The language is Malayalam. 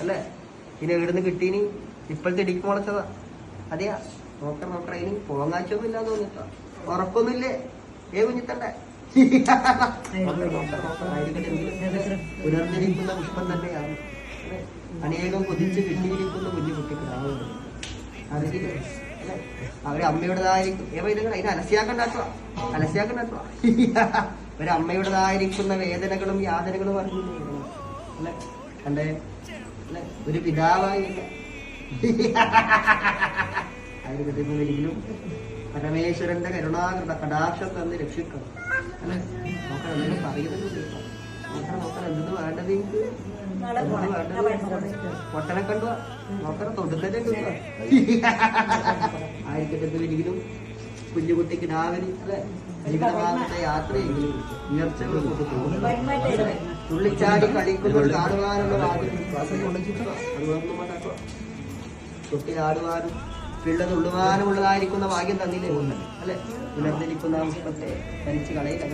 അല്ലേ? ഇനി എവിടുന്ന് കിട്ടീനി? ഇപ്പോഴത്തെ ഇടിക്ക് മുളച്ചതാ. അതെയാ? നോക്ക നോക്കറ ഇനി പോങ്ങാച്ചൊന്നും ഇല്ലാന്ന് തോന്നിട്ടാ. ഉറപ്പൊന്നുമില്ലേ? ഏ കുഞ്ഞിത്തണ്ടേ. പുനർജനിക്കുന്ന പുഷ്പം തന്നെയാണ്. അനേകം കൊതിച്ച് കിട്ടിയിരിക്കുന്ന കുഞ്ഞു കുട്ടികളാവുന്നത് അറിയില്ലേ? അവർ അമ്മയുടേതായിരിക്കും. ഏവ ഇതുങ്ങൾ അതിന് അലസ്യാക്കണ്ടാക്കുക അലസ്യാക്കണ്ടാക്കുക ഒരു അമ്മയുടേതായിരിക്കുന്ന വേദനകളും യാതനകളും അറിഞ്ഞില്ലേ അല്ലെ? കണ്ടേ? ഒരു പിതാവായി. അതിന് ഒരിക്കലും പരമേശ്വരന്റെ കരുണാകൃത കടാക്ഷം തന്ന് രക്ഷിക്കണം. അല്ലെ? നോക്കണം എന്തെങ്കിലും പറയുന്നത് കേൾക്കാം. നോക്കണം നോക്കണം എന്തെന്ന് വേണ്ടത്? എനിക്ക് പൊട്ടനെ കണ്ടുവാ നോക്കണം തൊടുന്നതേ കണ്ടുവാ ആയിരിക്കട്ടെ ഒരിക്കലും കുഞ്ഞുകുട്ടിക്ക് രാവിലെ അല്ലെ? ജീവിതമാകുന്ന യാത്രയെങ്കിലും ഉയർച്ചകൾ കൊണ്ട് തോന്നുന്നു? തുള്ളിച്ചാടി കളിക്കുന്നത് കാണുവാനുള്ള ആഗ്രഹം മാറ്റാക്കുക കുട്ടി. ആടുവാനും പിള്ള തുള്ളുവാനുമുള്ളതായിരിക്കുന്ന ഭാഗ്യം തന്നില്ലേ? അല്ലെ? പുലർന്നിരിക്കുന്ന അവസ്ഥത്തെ തനിച്ച് കളയില്ല